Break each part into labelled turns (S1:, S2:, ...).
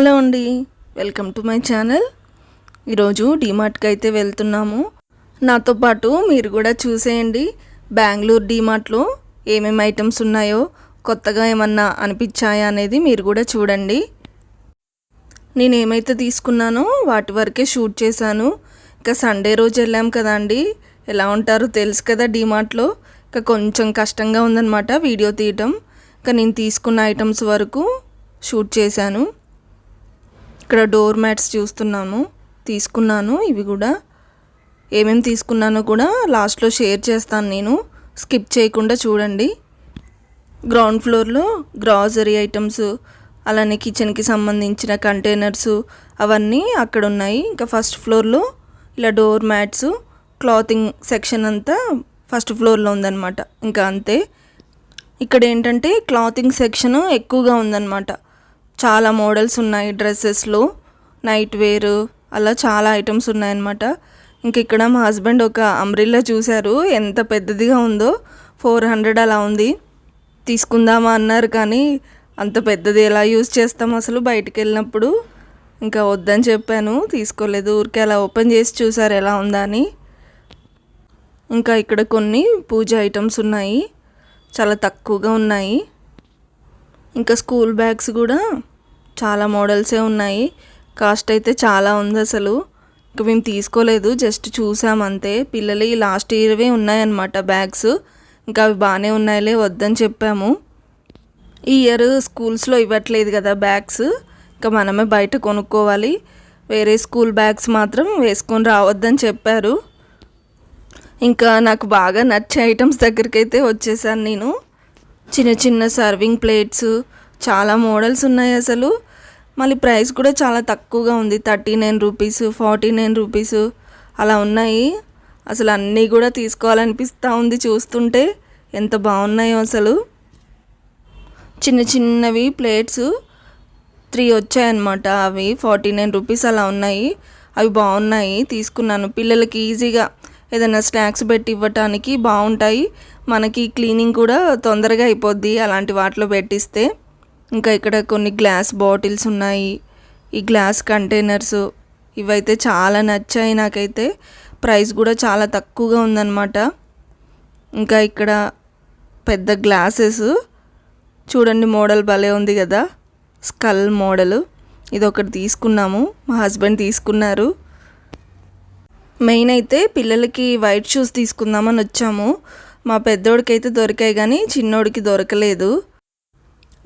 S1: Hello అండి. Welcome to my channel ఈరోజు డీమార్ట్కి అయితే వెళ్తున్నాము. నాతో పాటు మీరు కూడా చూసేయండి. బెంగళూరు డీమార్ట్లో ఏమేమి ఐటమ్స్ ఉన్నాయో కొత్తగా ఏమన్నా అనిపించాయా అనేది మీరు కూడా చూడండి. నేను ఏమైతే తీసుకున్నానో వాటి వరకే షూట్ చేశాను. ఇంకా సండే రోజు వెళ్ళాం కదా అండి. ఎలా ఉంటారో తెలుసు కదా డీమార్ట్లో ఇంకా కొంచెం కష్టంగా ఉందన్నమాట వీడియో తీయటం. ఇంకా నేను తీసుకున్న ఐటమ్స్ వరకు షూట్ చేశాను. ఇక్కడ డోర్ మ్యాట్స్ చూస్తున్నాను తీసుకున్నాను ఇవి కూడా. ఏమేమి తీసుకున్నానో కూడా లాస్ట్లో షేర్ చేస్తాను నేను. స్కిప్ చేయకుండా చూడండి. గ్రౌండ్ ఫ్లోర్లో గ్రాసరీ ఐటమ్స్ అలానే కిచెన్కి సంబంధించిన కంటైనర్స్ అవన్నీ అక్కడ ఉన్నాయి ఇంకా ఫస్ట్ ఫ్లోర్లో ఇలా డోర్ మ్యాట్స్ క్లాతింగ్ సెక్షన్ అంతా ఫస్ట్ ఫ్లోర్లో ఉందన్నమాట. ఇంకా అంతే. ఇక్కడ ఏంటంటే క్లాతింగ్ సెక్షన్ ఎక్కువగా ఉందన్నమాట. చాలా మోడల్స్ ఉన్నాయి డ్రెస్సెస్లో నైట్ వేర్ అలా చాలా ఐటమ్స్ ఉన్నాయన్నమాట. ఇంక ఇక్కడ మా హస్బెండ్ ఒక అంబ్రిల్లా చూశారు ఎంత పెద్దదిగా ఉందో ఫోర్ హండ్రెడ్ అలా ఉంది. తీసుకుందామా అన్నారు కానీ అంత పెద్దది ఎలా యూజ్ చేస్తాం అసలు బయటికి వెళ్ళినప్పుడు? ఇంకా వద్దని చెప్పాను తీసుకోలేదు ఊరికే అలా ఓపెన్ చేసి చూసారు ఎలా ఉందా అని. ఇంకా ఇక్కడ కొన్ని పూజ ఐటమ్స్ ఉన్నాయి చాలా తక్కువగా ఉన్నాయి. ఇంకా స్కూల్ బ్యాగ్స్ కూడా చాలా మోడల్సే ఉన్నాయి. కాస్ట్ అయితే చాలా ఉంది అసలు. ఇంకా మేము తీసుకోలేదు జస్ట్ చూసాం అంతే. పిల్లలు లాస్ట్ ఇయర్వే ఉన్నాయన్నమాట బ్యాగ్స్. ఇంకా అవి బాగానే ఉన్నాయిలే వద్దని చెప్పాము. ఈ ఇయర్ స్కూల్స్లో ఇవ్వట్లేదు కదా బ్యాగ్స్. ఇంకా మనమే బయట కొనుక్కోవాలి. వేరే స్కూల్ బ్యాగ్స్ మాత్రం వేసుకొని రావద్దని చెప్పారు. ఇంకా నాకు బాగా నచ్చే ఐటమ్స్ దగ్గరికి అయితే వచ్చేసాను నేను. చిన్న చిన్న సర్వింగ్ ప్లేట్స్ చాలా మోడల్స్ ఉన్నాయి అసలు. మళ్ళీ ప్రైస్ కూడా చాలా తక్కువగా ఉంది. Thirty nine rupees forty nine rupees అలా ఉన్నాయి. అసలు అన్నీ కూడా తీసుకోవాలనిపిస్తూ ఉంది చూస్తుంటే. ఎంత బాగున్నాయో అసలు. చిన్న చిన్నవి ప్లేట్స్ త్రీ వచ్చాయన్నమాట. అవి ఫార్టీ నైన్ రూపీస్ అలా ఉన్నాయి. అవి బాగున్నాయి తీసుకున్నాను. పిల్లలకి ఈజీగా ఏదైనా స్నాక్స్ పెట్టి ఇవ్వటానికి బాగుంటాయి. మనకి క్లీనింగ్ కూడా తొందరగా అయిపోద్ది అలాంటి వాటిలో పెట్టిస్తే. ఇంకా ఇక్కడ కొన్ని గ్లాస్ బాటిల్స్ ఉన్నాయి. ఈ గ్లాస్ కంటైనర్స్ ఇవైతే చాలా నచ్చాయి నాకైతే. ప్రైస్ కూడా చాలా తక్కువగా ఉందన్నమాట. ఇంకా ఇక్కడ పెద్ద గ్లాసెస్. చూడండి మోడల్ భలే ఉంది కదా. Skull model. ఇది ఒకటి తీసుకున్నాము. మా హస్బెండ్ తీసుకున్నారు. మెయిన్ అయితే పిల్లలకి వైట్ షూస్ తీసుకుందామని వచ్చాము. మా పెద్దోడికి అయితే దొరికాయి కానీ చిన్నోడికి దొరకలేదు.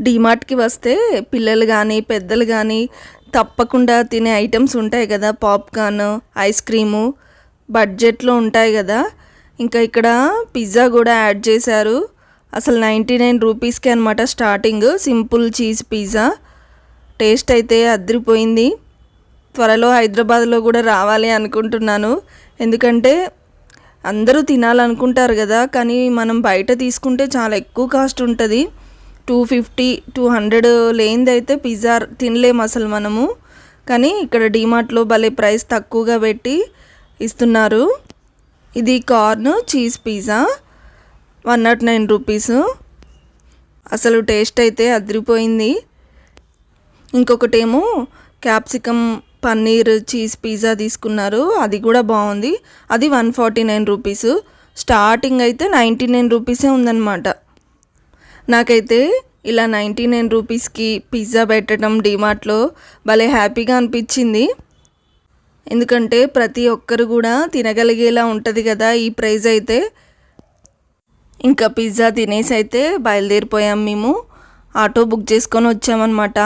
S1: డిమార్ట్కి వస్తే పిల్లలు కానీ పెద్దలు కానీ తప్పకుండా తినే ఐటమ్స్ ఉంటాయి కదా. పాప్కార్న్ ఐస్ క్రీము బడ్జెట్లో ఉంటాయి కదా. ఇంకా ఇక్కడ పిజ్జా కూడా యాడ్ చేశారు. అసలు నైంటీ నైన్ రూపీస్కి అనమాట starting. Simple cheese pizza. Taste అయితే అదిరిపోయింది. త్వరలో హైదరాబాద్లో కూడా రావాలి అనుకుంటున్నాను. ఎందుకంటే అందరూ తినాలనుకుంటారు కదా. కానీ మనం బయట తీసుకుంటే చాలా ఎక్కువ కాస్ట్ ఉంటుంది. టూ ఫిఫ్టీ టూ హండ్రెడ్ లేనిది అయితే పిజ్జా తినలేము అసలు మనము. కానీ ఇక్కడ డీమార్ట్లో భలే ప్రైస్ తక్కువగా పెట్టి ఇస్తున్నారు. ఇది corn cheese pizza one not nine rupees. అసలు టేస్ట్ అయితే అదిరిపోయింది. ఇంకొకటేమో క్యాప్సికమ్ పన్నీర్ చీజ్ పిజ్జా తీసుకున్నారు. అది కూడా బాగుంది. అది one forty nine rupees. Starting అయితే నైంటీ నైన్ రూపీసే ఉందన్నమాట. నాకైతే ఇలా నైంటీ నైన్ రూపీస్కి పిజ్జా పెట్టడం డిమార్ట్లో భలే హ్యాపీగా అనిపించింది. ఎందుకంటే ప్రతి ఒక్కరు కూడా తినగలిగేలా ఉంటుంది కదా ఈ ప్రైజ్ అయితే. ఇంకా పిజ్జా తినేసి అయితే బయలుదేరిపోయాం మేము. ఆటో బుక్ చేసుకొని వచ్చామన్నమాట.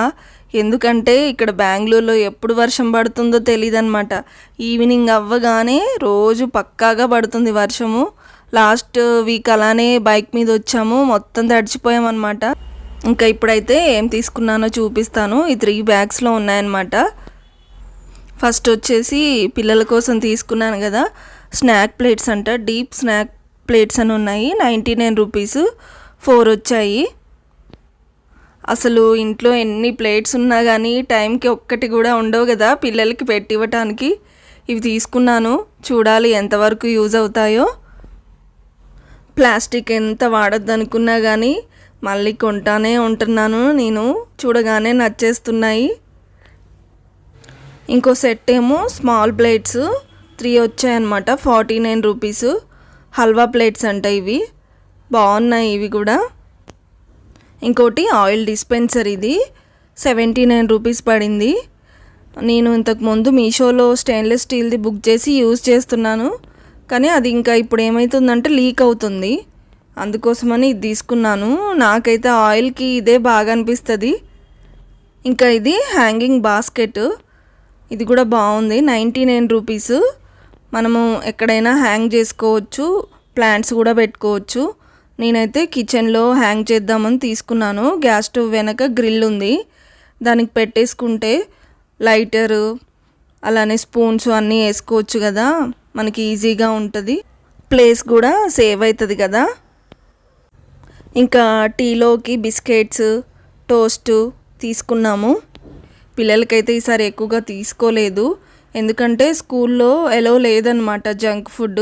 S1: ఎందుకంటే ఇక్కడ బెంగళూరులో ఎప్పుడు వర్షం పడుతుందో తెలియదన్నమాట ఈవినింగ్ అవ్వగానే రోజు పక్కాగా పడుతుంది వర్షము. లాస్ట్ వీక్ అలానే బైక్ మీద వచ్చాము. మొత్తం తడిచిపోయామన్నమాట. ఇంకా ఇప్పుడైతే ఏం తీసుకున్నానో చూపిస్తాను. ఈ త్రీ బ్యాగ్స్లో ఉన్నాయన్నమాట. ఫస్ట్ వచ్చేసి పిల్లల కోసం తీసుకున్నాను కదా. స్నాక్ ప్లేట్స్ అంట. డీప్ స్నాక్ ప్లేట్స్ అని ఉన్నాయి. Ninety nine rupees. ఫోర్ వచ్చాయి. అసలు ఇంట్లో ఎన్ని ప్లేట్స్ ఉన్నా కానీ టైంకి ఒక్కటి కూడా ఉండవు కదా పిల్లలకి పెట్టి ఇవ్వటానికి. ఇవి తీసుకున్నాను. చూడాలి ఎంతవరకు యూజ్ అవుతాయో. ప్లాస్టిక్ ఎంత వాడద్దు అనుకున్నా కానీ మళ్ళీ కొంటానే ఉంటున్నాను. నేను చూడగానే నచ్చేస్తున్నాయి. ఇంకో సెట్ ఏమో స్మాల్ ప్లేట్స్. త్రీ వచ్చాయన్నమాట. Forty nine rupees. Halwa plates అంట ఇవి. బాగున్నాయి ఇవి కూడా. ఇంకోటి ఆయిల్ డిస్పెన్సర్ ఇది. సెవెంటీ నైన్ రూపీస్ పడింది. నేను ఇంతకు ముందు మీషోలో స్టెయిన్లెస్ స్టీల్ది బుక్ చేసి యూజ్ చేస్తున్నాను. కానీ అది ఇంకా ఇప్పుడు ఏమవుతుందంటే లీక్ అవుతుంది. అందుకోసమని ఇది తీసుకున్నాను. నాకైతే ఆయిల్కి ఇదే బాగా అనిపిస్తుంది. ఇంకా ఇది హ్యాంగింగ్ బాస్కెట్. ఇది కూడా బాగుంది. Ninety nine rupees. మనము ఎక్కడైనా హ్యాంగ్ చేసుకోవచ్చు. ప్లాంట్స్ కూడా పెట్టుకోవచ్చు. నేనైతే కిచెన్లో హ్యాంగ్ చేద్దామని తీసుకున్నాను. గ్యాస్ స్టవ్ వెనక గ్రిల్ ఉంది. దానికి పెట్టేసుకుంటే లైటరు అలానే స్పూన్స్ అన్నీ వేసుకోవచ్చు కదా. మనకి ఈజీగా ఉంటుంది. ప్లేస్ కూడా సేవ్ అవుతుంది కదా. ఇంకా టీలోకి బిస్కెట్స్ టోస్ట్ తీసుకున్నాము. పిల్లలకైతే ఈసారి ఎక్కువగా తీసుకోలేదు. ఎందుకంటే స్కూల్లో ఎలో లేదనమాట జంక్ ఫుడ్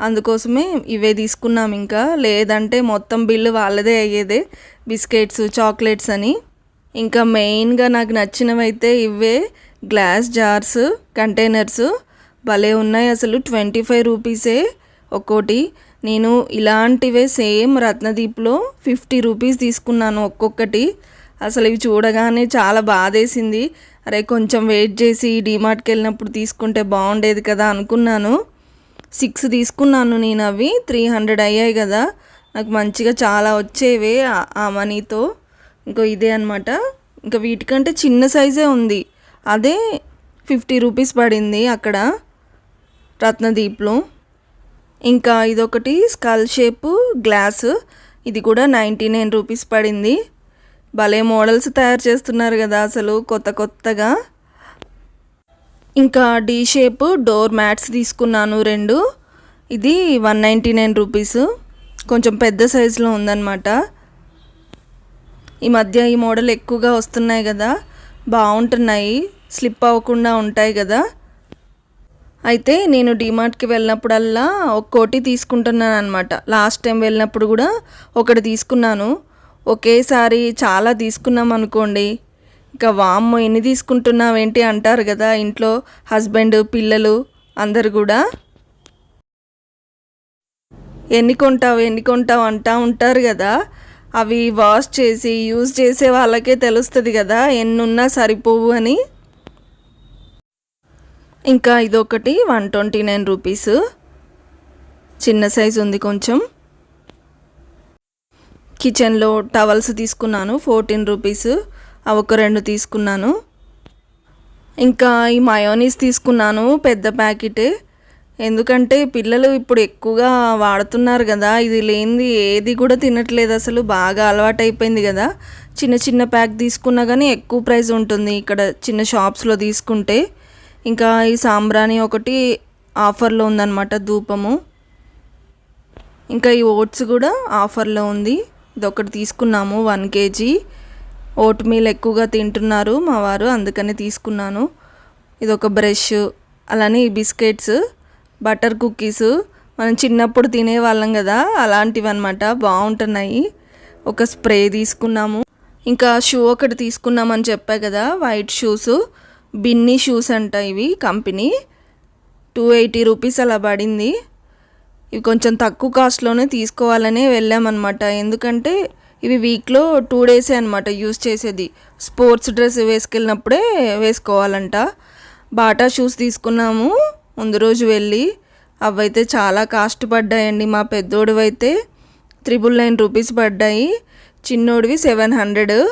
S1: అందుకోసమే ఇవే తీసుకున్నాం ఇంకా. లేదంటే మొత్తం బిల్లు వాళ్ళదే అయ్యేదే బిస్కెట్స్ చాక్లెట్స్ అని. ఇంకా మెయిన్గా నాకు నచ్చినవైతే ఇవే గ్లాస్ జార్స్ కంటైనర్స్. భలే ఉన్నాయి అసలు. ట్వంటీ ఫైవ్ రూపీసే ఒక్కోటి. నేను ఇలాంటివే సేమ్ రత్నదీప్లో ఫిఫ్టీ రూపీస్ తీసుకున్నాను ఒక్కొక్కటి. అసలు ఇవి చూడగానే చాలా బాధేసింది. అరే కొంచెం వెయిట్ చేసి డీమార్ట్కి వెళ్ళినప్పుడు తీసుకుంటే బాగుండేది కదా అనుకున్నాను. సిక్స్ తీసుకున్నాను నేను అవి. త్రీ హండ్రెడ్ అయ్యాయి కదా. నాకు మంచిగా చాలా వచ్చేవే ఆ- ఆ మనీతో. ఇంకో ఇదే అనమాట ఇంకా వీటికంటే చిన్న సైజే ఉంది. అదే ఫిఫ్టీ రూపీస్ పడింది అక్కడ. రత్నదీప్లో. ఇంకా ఇదొకటి స్కల్ షేప్ గ్లాసు. ఇది కూడా నైంటీ నైన్ రూపీస్ పడింది. భలే మోడల్స్ తయారు చేస్తున్నారు కదా అసలు కొత్త కొత్తగా. ఇంకా డీ షేప్ డోర్ మ్యాట్స్ తీసుకున్నాను రెండు. ఇది వన్ నైంటీ నైన్ రూపీస్. కొంచెం పెద్ద సైజులో ఉందన్నమాట. ఈ మధ్య ఈ మోడల్ ఎక్కువగా వస్తున్నాయి కదా. బాగుంటున్నాయి స్లిప్ అవ్వకుండా ఉంటాయి కదా. అయితే నేను డిమార్ట్కి వెళ్ళినప్పుడల్లా ఒక్కోటి తీసుకుంటున్నాను అనమాట లాస్ట్ టైం వెళ్ళినప్పుడు కూడా ఒకటి తీసుకున్నాను. ఒకేసారి చాలా తీసుకున్నాం అనుకోండి. ఇంకా వామ్మో ఎన్ని తీసుకుంటున్నావేంటి అంటారు కదా ఇంట్లో హస్బెండ్ పిల్లలు అందరు కూడా. ఎన్ని కొంటావు ఎన్ని కొంటావు అంటా ఉంటారు కదా. అవి వాష్ చేసి యూజ్ చేసే వాళ్ళకే తెలుస్తుంది కదా ఎన్ని ఉన్నా సరిపోవు అని. ఇంకా ఇదొకటి వన్ ట్వంటీ నైన్ రూపీస్. చిన్న సైజు ఉంది కొంచెం. కిచెన్లో టవల్స్ తీసుకున్నాను ఫోర్టీన్ రూపీస్. అవి ఒక రెండు తీసుకున్నాను. ఇంకా ఈ మయోనీస్ తీసుకున్నాను పెద్ద ప్యాకెట్. ఎందుకంటే పిల్లలు ఇప్పుడు ఎక్కువగా వాడుతున్నారు కదా ఇది లేనిది ఏది కూడా తినట్లేదు అసలు బాగా అలవాటు అయిపోయింది కదా. చిన్న చిన్న ప్యాక్ తీసుకున్నా కానీ ఎక్కువ ప్రైస్ ఉంటుంది ఇక్కడ చిన్న షాప్స్లో తీసుకుంటే. ఇంకా ఈ సాంబ్రాణి ఒకటి ఆఫర్లో ఉందన్నమాట ధూపము. ఇంకా ఈ ఓట్స్ కూడా ఆఫర్లో ఉంది. ఇది ఒకటి తీసుకున్నాము వన్ కేజీ. ఓట్ మీల్ ఎక్కువగా తింటున్నారు మా వారు అందుకని తీసుకున్నాను. ఇది ఒక బ్రష్ అలానే ఈ బిస్కెట్స్ బటర్ కుక్కీస్. మనం చిన్నప్పుడు తినేవాళ్ళం కదా అలాంటివి అనమాట బాగుంటున్నాయి. ఒక స్ప్రే తీసుకున్నాము. ఇంకా షూ ఒకటి తీసుకున్నామని చెప్పా కదా వైట్ షూస్. బిన్నీ షూస్ అంట ఇవి కంపెనీ. టూ ఎయిటీ రూపీస్ అలా పడింది. ఇవి కొంచెం తక్కువ కాస్ట్లోనే తీసుకోవాలనే వెళ్ళామన్నమాట. ఎందుకంటే ఇవి వీక్లో టూ డేసే అనమాట యూస్ చేసేది. స్పోర్ట్స్ డ్రెస్ వేసుకెళ్ళినప్పుడే వేసుకోవాలంట. బాటా షూస్ తీసుకున్నాము ముందు రోజు వెళ్ళి. అవైతే చాలా కాస్ట్ పడ్డాయండి మా పెద్దోడివైతే. త్రిబుల్ నైన్ రూపీస్ పడ్డాయి. చిన్నోడివి సెవెన్ హండ్రెడ్.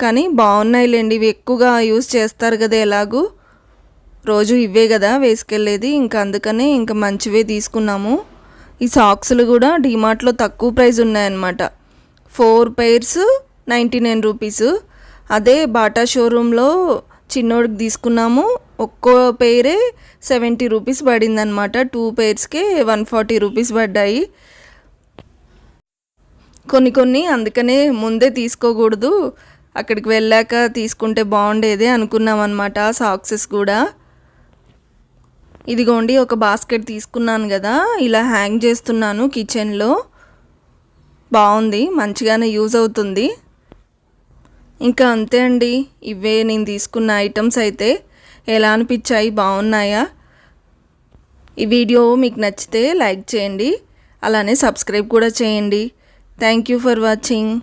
S1: కానీ బాగున్నాయిలేండి. ఇవి ఎక్కువగా యూస్ చేస్తారు కదా ఎలాగూ. రోజు ఇవే కదా వేసుకెళ్ళేది. ఇంకా అందుకనే ఇంకా మంచివే తీసుకున్నాము. ఈ సాక్స్లు కూడా డిమార్ట్లో తక్కువ ప్రైస్ ఉన్నాయన్నమాట. Four pairs ninety nine rupees. అదే బాటా షోరూంలో చిన్నోడికి తీసుకున్నాము. ఒక్కో పెయిరే సెవెంటీ రూపీస్ పడిందనమాట టూ పెయిర్స్కే వన్ ఫార్టీ రూపీస్ పడ్డాయి. కొన్ని కొన్ని అందుకనే ముందే తీసుకోకూడదు. అక్కడికి వెళ్ళాక తీసుకుంటే బాగుండేది అనుకున్నాం అనమాట సాక్సెస్ కూడా. ఇదిగోండి ఒక బాస్కెట్ తీసుకున్నాను కదా ఇలా హ్యాంగ్ చేస్తున్నాను కిచెన్లో. బాగుంది మంచిగానే యూజ్ అవుతుంది. ఇంకా అంతే అండి ఇవే నేను తీసుకున్న ఐటమ్స్ అయితే. ఎలా అనిపించాయి బాగున్నాయా? ఈ వీడియో మీకు నచ్చితే లైక్ చేయండి అలానే సబ్స్క్రైబ్ కూడా చేయండి. Thank you for watching.